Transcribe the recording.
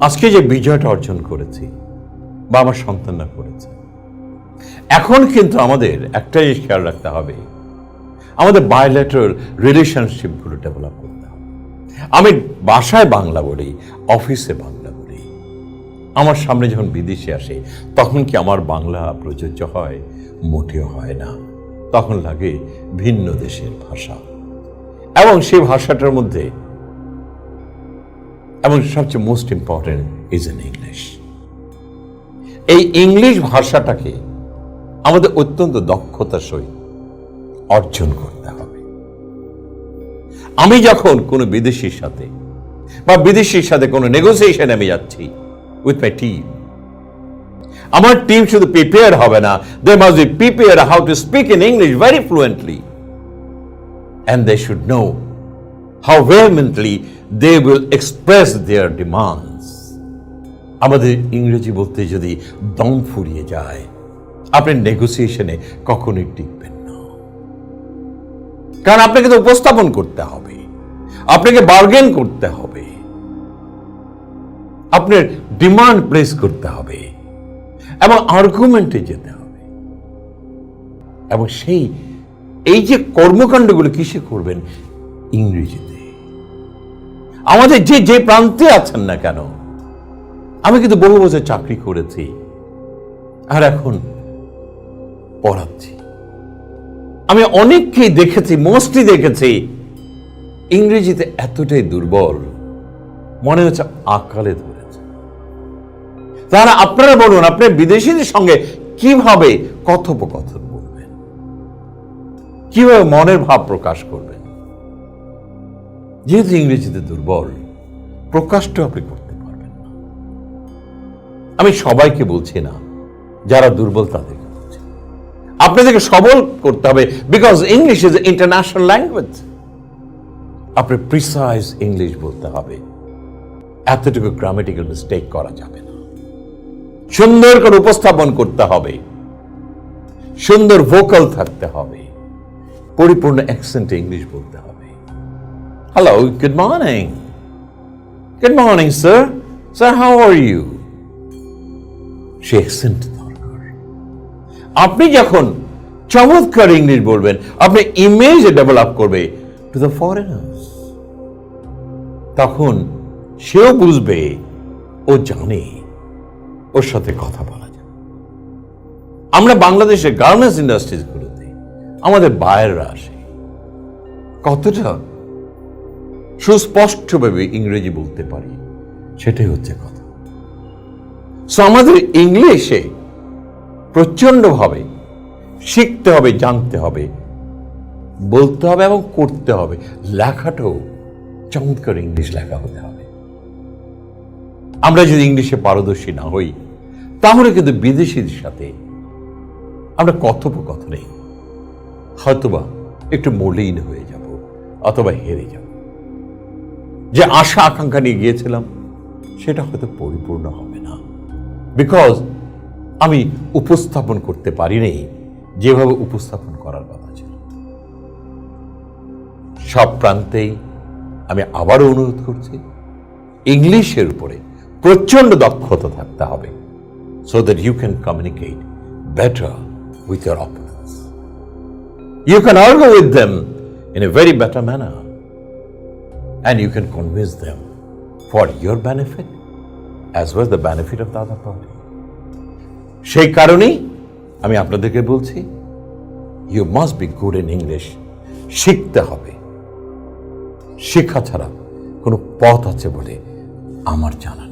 আজকে যে বিজয়টা অর্জন করেছি বা আমার সন্তানরা করেছে, এখন কিন্তু আমাদের একটা জিনিস খেয়াল রাখতে হবে, আমাদের বায়োলেটারাল রিলেশনশিপগুলো ডেভেলপ করতে হবে। আমি বাসায় বাংলা বলি অফিসে বাংলা বলি। আমার সামনে যখন বিদেশে আসে, তখন কি আমার বাংলা প্রযোজ্য হয়? মোটেও হয় না। তখন লাগে ভিন্ন দেশের ভাষা। এবং সেই ভাষাটার মধ্যে এবং সবচেয়ে most important is an English এই ইংলিশ ভাষাটাকে আমাদের অত্যন্ত দক্ষতার সহিত অর্জন করতে হবে। আমি যখন কোনো বিদেশির সাথে বা বিদেশির সাথে কোনো নেগোসিয়েশন আমি যাচ্ছি উইথ মাই টিম আমার টিম শুধু প্রিপেয়ার হবে না they must be prepare how to speak in English very fluently and they should know how vehemently they will express their demands আমাদের ইংরেজি বলতে যদি দম ফুরিয়ে যায়, আপনি নেগোসিয়েশনে কখনোই টিকবেন না। কারণ আপনাকে তো উপস্থাপন করতে হবে, আপনাকে বার্গেন করতে হবে, আপনার ডিমান্ড প্লেস করতে হবে, এবং আর্গুমেন্টে যেতে হবে। এবং সেই, এই যে কর্মকাণ্ডগুলো কিসে করবেন? ইংরেজিতে। আমাদের যে যে প্রান্তে আছেন না কেন, আমি কিন্তু বহু বছর চাকরি করেছি, আর এখন পড়াচ্ছি। আমি অনেককেই দেখেছি, মোস্টলি দেখেছি। ইংরেজিতে এতটাই দুর্বল, মনে হচ্ছে আকালে ধরেছে। তাহলে আপনারা বলুন আপনার বিদেশিদের সঙ্গে কীভাবে কথোপকথন বলবেন কীভাবে মনের ভাব প্রকাশ করবেন? যেহেতু ইংরেজিতে দুর্বল প্রকাশটা আপনি করতে পারবেন না। আমি সবাইকে বলছি না, যারা দুর্বল তাদেরকে বলছি। আপনাদেরকে সবল করতে হবে because English is international language আপনি প্রিসাইজ ইংলিশ বলতে হবে। এতটুকু গ্রামেটিক্যাল মিস্টেক করা যাবে না। সুন্দর করে উপস্থাপন করতে হবে। সুন্দর ভোকাল থাকতে হবে। পরিপূর্ণ অ্যাকসেন্টে ইংলিশ বলতে হবে। Hello good morning good morning sir sir how are you say accent দরকার আপনি যখন চমৎকার ইংলিশ বলবেন, আপনি ইমেজ ডেভেলপ করবে টু দ্য ফরেনার্স তখন সেও বুঝবে, ও জানে, ওর সাথে কথা বলা যায়। আমরা বাংলাদেশের গার্মেন্টস ইন্ডাস্ট্রিজগুলোতে আমাদের বায়াররা আসে। কতটা সুস্পষ্টভাবে ইংরেজি বলতে পারি। সেটাই হচ্ছে কথা। সো আমাদের ইংলিশে প্রচণ্ডভাবে শিখতে হবে, জানতে হবে, বলতে হবে এবং করতে হবে। লেখাটাও চমৎকার ইংলিশ লেখা হতে হবে। আমরা যদি ইংলিশে পারদর্শী না হই, তাহলে কিন্তু বিদেশিদের সাথে আমরা কথোপকথনে হয়তোবা একটু মলিন হয়ে যাব, অথবা হেরে যাব। যে আশা আকাঙ্ক্ষা নিয়ে গিয়েছিলাম, সেটা হয়তো পরিপূর্ণ হবে না। বিকজ আমি উপস্থাপন করতে পারিনি, যেভাবে উপস্থাপন করার কথা ছিল। সব প্রান্তেই আমি আবারও অনুরোধ করছি, ইংলিশের উপরে প্রচণ্ড দক্ষতা থাকতে হবে so that you can communicate better with your opponents you can argue with them in a very better manner and you can convince them for your benefit as well as the benefit of the other party. সেই কারণেই আমি আপনাদেরকে বলছি you must be good in English শিখতে হবে শিক্ষা ছাড়া কোনো পথ আছে বলে আমার জানা